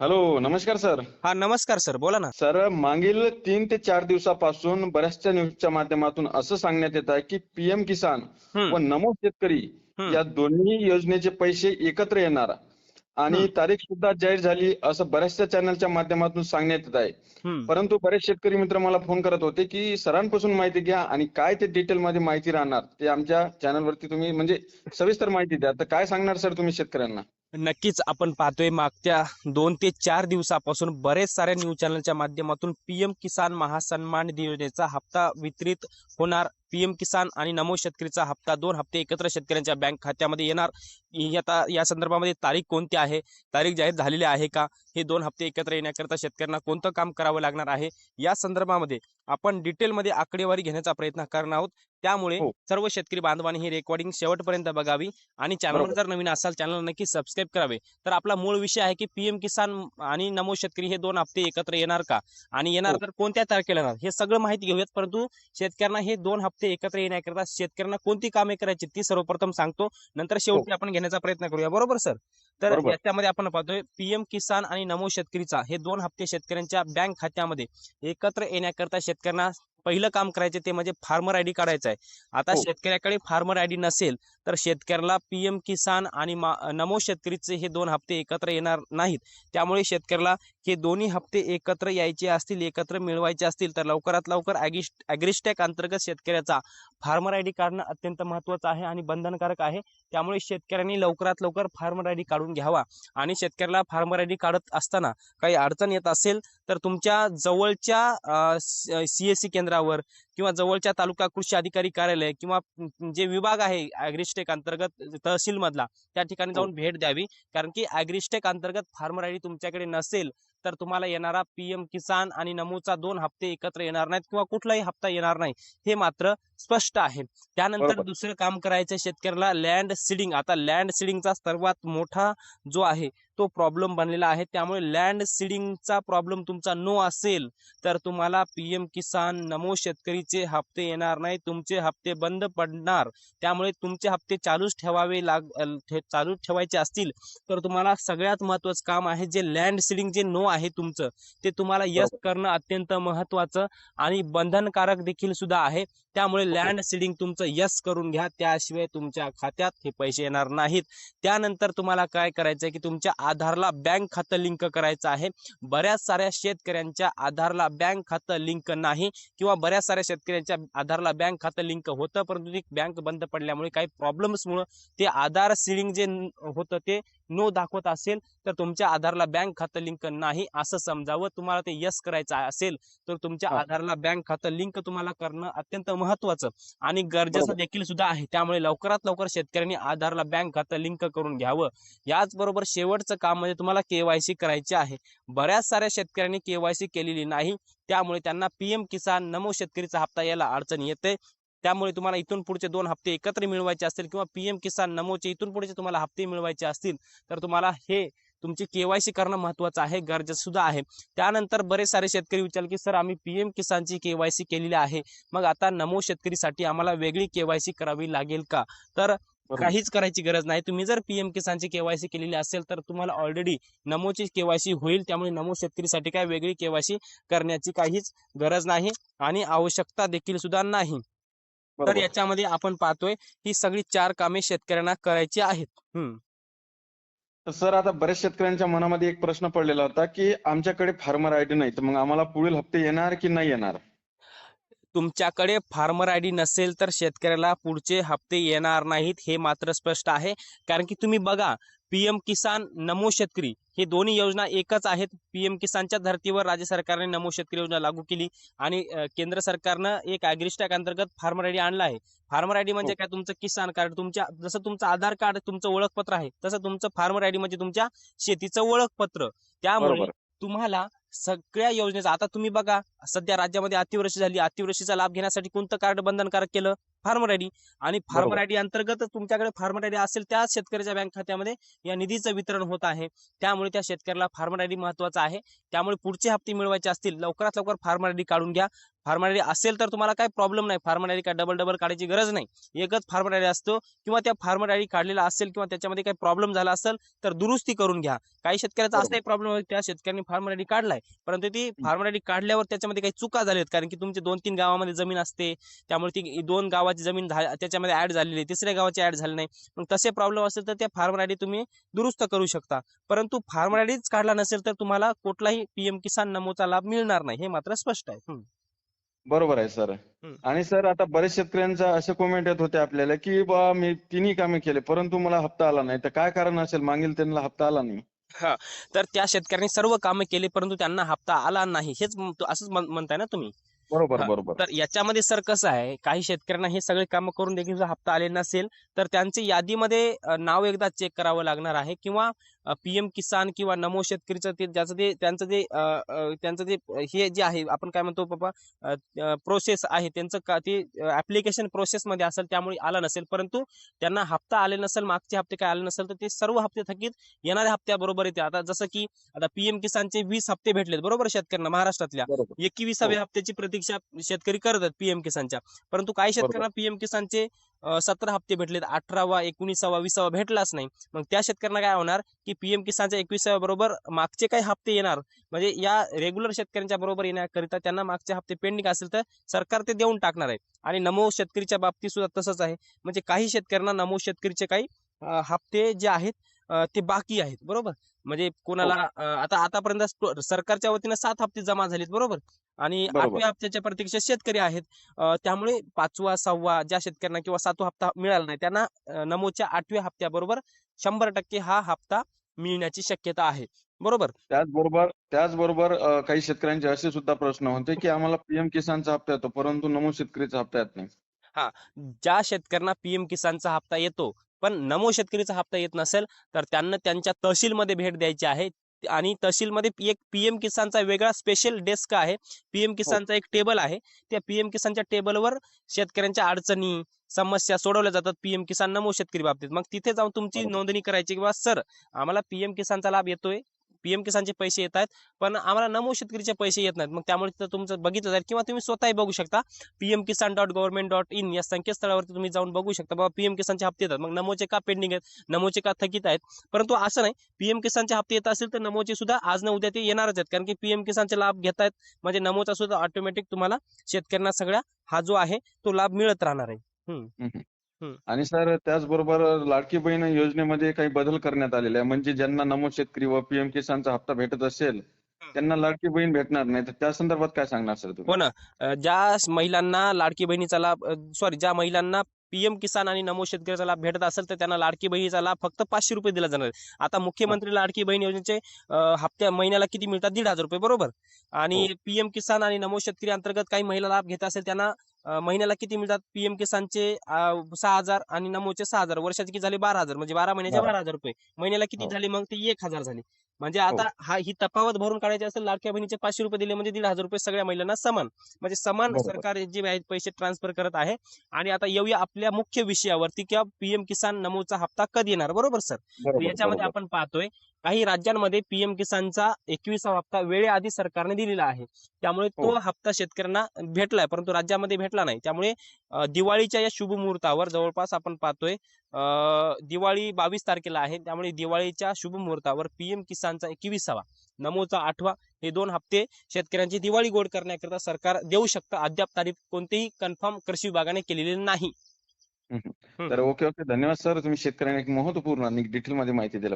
Hello नमस्कार sir. हा नमस्कार सर बोला ना. सर मागील तीन ते चार दिवसापासून बऱ्याचशा न्यूजच्या माध्यमातून असं सांगण्यात येत आहे की पीएम किसान व नमो शेतकरी. या दोन्ही योजनेचे पैसे एकत्र येणार. आणि. तारीख सुद्धा जाहीर झाली असं बऱ्याचशा चॅनलच्या माध्यमातून सांगण्यात येत आहे. परंतु बरेच शेतकरी मित्र मला फोन करत होते की सरांपासून माहिती घ्या आणि काय ते डिटेल मध्ये माहिती राहणार ते आमच्या चॅनलवरती तुम्ही म्हणजे सविस्तर माहिती द्या. तर काय सांगणार सर तुम्ही शेतकऱ्यांना? नक्कीच आपण पाहतोय मागच्या दोन ते चार दिवसापासून बरेच साऱ्या न्यूज चॅनलच्या माध्यमातून पीएम किसान महासन्मान निधी योजनेचा हप्ता वितरित होणार पीएम किसान आणि नमो शेतकरीचा हप्ता दोन हप्ते एकत्र शेतकऱ्यांच्या बँक खात्यामध्ये येणार. आता या संदर्भामध्ये तारीख कोणती आहे? तारीख जाहीर झालेली आहे का? हे दोन हप्ते एकत्र येण्याकरता शेतकऱ्यांना कोणतं काम करावं लागणार आहे? या संदर्भामध्ये आपण डिटेलमध्ये आकडेवारी घेण्याचा प्रयत्न करणार आहोत. त्यामुळे हो. सर्व शेतकरी बांधवांनी ही रेकॉर्डिंग शेवटपर्यंत बघावी आणि चॅनलवर. जर नवीन असाल चॅनल नक्की सबस्क्राईब करावे. तर आपला मूळ विषय आहे की पीएम किसान आणि नमो शेतकरी हे दोन हप्ते एकत्र येणार का? आणि येणार हो. तर कोणत्या तारखेला येणार? हे सगळं माहिती घेऊयात. परंतु शेतकऱ्यांना हे दोन हप्ते एकत्र येण्याकरता शेतकऱ्यांना कोणती कामे करायची ती सर्वप्रथम सांगतो. नंतर शेवटी आपण घेण्याचा प्रयत्न करूया. बरोबर सर? तर हो. याच्यामध्ये आपण पाहतोय पीएम किसान आणि नमो शेतकरीचा हे दोन हप्ते शेतकऱ्यांच्या बँक खात्यामध्ये एकत्र येण्याकरता शेतकऱ्यांना पहिलं काम करायचे ते म्हणजे फार्मर आयडी काढायचं आहे. आता हो. शेतकऱ्याकडे फार्मर आयडी नसेल तर शेतकऱ्याला पीएम किसान आणि मा- नमो शेतकरीचे हे दोन हप्ते एकत्र येणार नाहीत. त्यामुळे शेतकऱ्याला हे दोन्ही हप्ते एकत्र यायचे असतील एकत्र मिळवायचे असतील तर लवकरात लवकर अॅग्रिस्टॅक अंतर्गत शेतकऱ्याचा फार्मर आयडी काढणं अत्यंत महत्त्वाचं आहे आणि बंधनकारक आहे. त्यामुळे शेतकऱ्यांनी लवकरात लवकर फार्मर आयडी काढून घ्यावा. आणि शेतकऱ्याला फार्मर आयडी काढत असताना काही अडचण येत असेल तर तुमच्या जवळच्या सीएससी केंद्रावर किंवा जवळच्या तालुका कृषी अधिकारी कार्यालय किंवा जे विभाग आहे अॅग्रिस्टेक अंतर्गत तहसील मधला त्या ठिकाणी जाऊन भेट द्यावी. कारण की अॅग्रिस्टेक अंतर्गत फार्मर आयडी तुमच्याकडे नसेल तर तुम्हाला येणारा पीएम किसान आणि नमोचा दोन हप्ते एकत्र येणार नाहीत किंवा कुठलाही हप्ता येणार नाही हे मात्र स्पष्ट आहे त्यानंतर. दुसरं काम करायचं शेतकऱ्याला लँड सीडिंग आता लँड सीडिंगचा सर्वात मोठा जो आहे तो प्रॉब्लेम बनलेला आहे. त्यामुळे लँड सीडिंगचा प्रॉब्लेम तुमचा नो असेल तर तुम्हाला पीएम किसान नमो शेतकरीचे हप्ते येणार नाही. तुमचे हप्ते बंद पडणार. त्यामुळे तुमचे हप्ते चालूच ठेवावे लाग चालू ठेवायचे असतील तर तुम्हाला सगळ्यात महत्वाचं काम आहे जे लँड सीडिंग जे नो आहे तुमचं ते तुम्हाला यस करणं अत्यंत महत्वाचं आणि बंधनकारक देखील सुद्धा आहे. त्यामुळे लँड सीडिंग तुमचं यस करून घ्या. त्याशिवाय तुमच्या खात्यात हे पैसे येणार नाहीत. त्यानंतर तुम्हाला काय करायचं की तुमच्या आधारला बँक खातं लिंक करायचं आहे. बऱ्याच साऱ्या शेतकऱ्यांच्या आधारला बँक खातं लिंक नाही किंवा बऱ्याच साऱ्या शेतकऱ्यांच्या आधारला बँक खातं लिंक होतं परंतु ती बँक बंद पडल्यामुळे काही प्रॉब्लेम्समुळे ते आधार सिलिंग जे होतं ते नो दाखवत असेल तर तुमच्या आधारला बँक खातं लिंक नाही असं समजावं. तुम्हाला ते यस करायचं असेल तर तुमच्या. आधारला बँक खातं लिंक तुम्हाला करणं अत्यंत महत्वाचं आणि गरजेचं. देखील सुद्धा आहे. त्यामुळे लवकरात लवकर शेतकऱ्यांनी आधारला बँक खातं लिंक करून घ्यावं. याचबरोबर शेवटचं काम म्हणजे तुम्हाला केवायसी करायची आहे. बऱ्याच साऱ्या शेतकऱ्यांनी केवायसी केलेली नाही. त्यामुळे त्यांना पीएम किसान नमो शेतकरीचा हप्ता यायला अडचण येते. त्यामुळे तुम्हाला इथून पुढचे दोन हप्ते एकत्र मिळवायचे असतील किंवा पीएम किसान नमोचे इथून पुढचे तुम्हाला हप्ते मिळवायचे असतील तर तुम्हाला हे तुमची केवायसी करणं महत्वाचं आहे गरजेचं सुद्धा आहे. त्यानंतर बरेच सारे शेतकरी विचार की सर आम्ही पीएम किसानची केवायसी केलेली आहे. मग आता नमो शेतकरीसाठी आम्हाला वेगळी केवायसी करावी लागेल का? तर. काहीच करायची गरज नाही. तुम्ही जर पीएम किसानची केवायसी केलेली असेल तर तुम्हाला ऑलरेडी नमोची केवायसी होईल. त्यामुळे नमो शेतकरीसाठी काय वेगळी केवायसी करण्याची काहीच गरज नाही आणि आवश्यकता देखील सुद्धा नाही. तर. याच्यामध्ये आपण पाहतोय ही सगळी चार कामे शेतकऱ्यांना करायची आहेत. सर आता बऱ्याच शेतकऱ्यांच्या मनामध्ये एक प्रश्न पडलेला होता की आमच्याकडे फार्मर आयडी नाही तर मग आम्हाला पुढील हप्ते येणार की नाही येणार? तुमच्याकडे फार्मर आयडी नसेल तर शेतकऱ्याला पुढचे हप्ते येणार नाहीत हे मात्र स्पष्ट आहे. कारण की तुम्ही बघा पीएम किसान नमो शेतकरी हे दोन्ही योजना एकच आहेत. पीएम किसानच्या धर्तीवर राज्य सरकारने नमो शेतकरी योजना लागू केली आणि केंद्र सरकारनं एक अॅग्रिस्टॅक अंतर्गत फार्मर आयडी आणला आहे. फार्मर आयडी म्हणजे हो. काय? तुमचं किसान कार्ड तुमच्या जसं तुमचं आधार कार्ड तुमचं ओळखपत्र आहे तसं तुमचं फार्मर आयडी म्हणजे तुमच्या शेतीचं ओळखपत्र. त्यामुळे तुम्हाला सगळ्या योजनेचा आता तुम्ही बघा सध्या राज्यामध्ये अतिवृष्टी झाली. अतिवृष्टीचा लाभ घेण्यासाठी कोणतं कार्ड बंधनकारक केलं? फार्मर आयडी आणि फार्मर. आयडी अंतर्गत तुमच्याकडे फार्मर आयडी असेल त्याच शेतकऱ्याच्या बँक खात्यामध्ये या निधीचं वितरण होत आहे. त्यामुळे त्या शेतकऱ्याला फार्मर आयडी महत्त्वाचा आहे. त्यामुळे पुढचे हप्ते मिळवायचे असतील लवकरात लवकर फार्मर आयडी काढून घ्या. फार्मर आयडी असेल तर तुम्हाला काय प्रॉब्लेम नाही. फार्मर आयडी काय डबल डबल काढायची गरज नाही. एकच फार्मर आयडी असतो किंवा त्या फार्मर आयडी काढलेला असेल किंवा त्याच्यामध्ये काही प्रॉब्लेम झाला असेल तर दुरुस्ती करून घ्या. काही शेतकऱ्याचा. असाही प्रॉब्लेम त्या शेतकऱ्यांनी फार्मर आयडी काढलाय. परंतु ती फार्मर आयडी काढल्यावर त्याच्यामध्ये काही चुका झाल्यात कारण की तुमची दोन तीन गावामध्ये जमीन असते. त्यामुळे ती दोन गावाची जमीन त्याच्यामध्ये ऍड झालेली आहे. तिसऱ्या गावाची ऍड झाली नाही. मग तसे प्रॉब्लेम असेल तर त्या फार्मर आयडी तुम्ही दुरुस्त करू शकता. परंतु फार्मर आयडीच काढला नसेल तर तुम्हाला कुठलाही पीएम किसान नमोचा लाभ मिळणार नाही. हे मात्र स्पष्ट आहे. बरोबर आहे सर. हम्म. आणि सर आता बरेच शेतकऱ्यांचा असे कमेंट येत होते आपल्याला की बा मी तिन्ही कामे केले परंतु मला हप्ता आला नाही. तर काय कारण असेल? मागील त्यांना हप्ता आला नाही. तर त्या शेतकऱ्यांनी सर्व कामे केली परंतु त्यांना हप्ता आला नाही. हेच असंच म्हण- म्हणताय ना तुम्ही? बरोबर बरोबर. तर याच्यामध्ये सर कसं आहे काही शेतकऱ्यांना हे सगळे कामं करून देखील जर हप्ता आले नसेल तर त्यांचे यादीमध्ये नाव एकदा चेक करावं लागणार आहे किंवा पीएम किसान किंवा नमो शेतकरीचं ते ज्याचं ते त्यांचं जे त्यांचं जे हे जे आहे आपण काय म्हणतो बाबा प्रोसेस आहे त्यांचं का ते ऍप्लिकेशन प्रोसेसमध्ये असेल त्यामुळे आलं नसेल परंतु त्यांना हप्ता आले नसेल मागचे हप्ते काय आले नसेल तर ते सर्व हप्ते थकीत येणाऱ्या हप्त्याबरोबर येते. आता जसं की आता पीएम किसानचे वीस हप्ते भेटलेत बरोबर शेतकऱ्यांना महाराष्ट्रातल्या. बरोबर. एकविसाव्या हो. हप्त्याची प्रतीक्षा शेतकरी करतात पीएम किसानच्या. परंतु काही शेतकऱ्यांना पीएम किसानचे सतरा हप्ते भेटलेत. अठरावा एकोणीसावा विसावा भेटलाच नाही. मग त्या शेतकऱ्यांना काय होणार की पीएम किसानच्या एकविसाव्या बरोबर मागचे काही हप्ते येणार. म्हणजे या रेग्युलर शेतकऱ्यांच्या बरोबर येण्याकरिता त्यांना मागचे हप्ते पेंडिंग असेल तर सरकार ते देऊन टाकणार आहे. आणि नमो शेतकरीच्या बाबतीत सुद्धा तसंच आहे. म्हणजे काही शेतकऱ्यांना नमो शेतकरीचे काही हप्ते जे आहेत ते बाकी आहेत बरोबर? म्हणजे कोणाला अं, आता आतापर्यंत सरकारच्या वतीनं सात हप्ते जमा झालेत बरोबर? आणि. आठव्या हप्त्याच्या प्रतीक्षेत शेतकरी आहेत. त्यामुळे पाचवा सहावा ज्या शेतकऱ्यांना किंवा सातवा हप्ता मिळाला नाही त्यांना नमोच्या आठव्या हप्त्याबरोबर शंभर टक्के हा हप्ता मिळण्याची शक्यता आहे बरोबर? त्याचबरोबर त्याचबरोबर काही शेतकऱ्यांचे असे सुद्धा प्रश्न होते की आम्हाला पीएम किसानचा हप्ता येतो परंतु नमो शेतकरीचा हप्ता येत नाही. ज्या शेतकऱ्यांना पीएम किसानचा हप्ता येतो पण नमो शेतकरीचा हप्ता येत नसेल तर त्यांना त्यांच्या तहसीलमध्ये भेट द्यायची आहे. आणि तहसीलमध्ये एक पीएम किसानचा वेगळा स्पेशल डेस्क आहे. पीएम किसानचा एक टेबल आहे. त्या पीएम किसानच्या टेबलवर शेतकऱ्यांच्या अडचणी समस्या सोडवल्या जातात. पीएम किसान नमो शेतकरी बाबतीत. मग तिथे जाऊन तुमची. नोंदणी करायची किंवा सर आम्हाला पीएम किसानचा लाभ येतोय. पीएम किसानचे पैसे येत आहेत पण आम्हाला नमो शेतकरीचे पैसे येत नाहीत. मग त्यामुळे तिथं तुमचं बघितलं जाईल किंवा तुम्ही स्वतःही बघू शकता. PM Kisan dot government dot in या संकेतस्थळावरती तुम्ही जाऊन बघू शकता. बाबा पीएम किसानचे हप्ते येतात. मग नमोचे का पेंडिंग आहेत? नमोचे का थकीत आहेत? परंतु असं नाही. पीएम किसानचे हप्ते येत असेल तर नमोचे सुद्धा आज न उद्या ते येणारच आहेत. कारण की पीएम किसानचे लाभ घेत आहेत. म्हणजे नमोचा सुद्धा ऑटोमॅटिक तुम्हाला शेतकऱ्यांना सगळ्या हा जो आहे तो लाभ मिळत राहणार आहे. हम्म. आणि सर त्याचबरोबर लाडकी बहीण योजनेमध्ये काही बदल करण्यात आलेले आहे म्हणजे ज्यांना नमो शेतकरी व पीएम किसानचा हप्ता भेटत असेल त्यांना लाडकी बहीण भेटणार नाही. तर त्या संदर्भात काय सांगणार सर तुम्ही? हो ना. अं, ज्या स- महिलांना लाडकी बहिणीचा लाभ सॉरी ज्या महिलांना पीएम किसान आणि नमो शेतकऱ्याचा लाभ भेटत असेल तर त्यांना लाडकी बहिणीचा लाभ फक्त पाचशे रुपये दिला जाणार आहे. आता मुख्यमंत्री लाडकी बहीण योजनेचे अं, हप्त्या महिन्याला किती मिळतात? दीड हजार रुपये. बरोबर? आणि पीएम किसान आणि नमो शेतकरी अंतर्गत काही महिला लाभ घेत असेल त्यांना महिन्याला किती मिळतात? पीएम किसानचे सहा हजार आणि नमोचे सहा हजार. वर्षाचे किती झाले? बारा हजार. म्हणजे बारा महिन्याचे बारा. बारा हजार रुपये. महिन्याला किती हो. झाले? मग ते एक हजार झाले. म्हणजे आता हा ही तफावत भरून काढायची असेल लाडक्या बहिणीचे पाचशे रुपये दिले म्हणजे दीड हजार रुपये सगळ्या महिलांना समान. म्हणजे समान. सरकार जे पैसे ट्रान्सफर करत आहे. आणि आता येऊया आपल्या मुख्य विषयावरती किंवा पीएम किसान नमोचा हप्ता कधी येणार? बरोबर सर? याच्यामध्ये. आपण पाहतोय काही राज्यांमध्ये पीएम किसानचा एकविसावा हप्ता वेळेआधी सरकारने दिलेला आहे. त्यामुळे तो हो. हप्ता शेतकऱ्यांना भेटलाय परंतु राज्यामध्ये भेटला नाही. त्यामुळे दिवाळीच्या या शुभ मुहूर्तावर जवळपास आपण पाहतोय दिवाळी बावीस तारखेला आहे. त्यामुळे दिवाळीच्या शुभ मुहूर्तावर पीएम किसानचा एकविसावा नमोचा आठवा हे दोन हप्ते शेतकऱ्यांची दिवाळी गोड करण्याकरिता सरकार देऊ शकतं. अद्याप तारीख कोणतेही कन्फर्म कृषी विभागाने केलेली नाही. तर ओके ओके. धन्यवाद सर. तुम्ही शेतकऱ्यांना एक महत्त्वपूर्ण आणि डिटेल मध्ये माहिती दिली.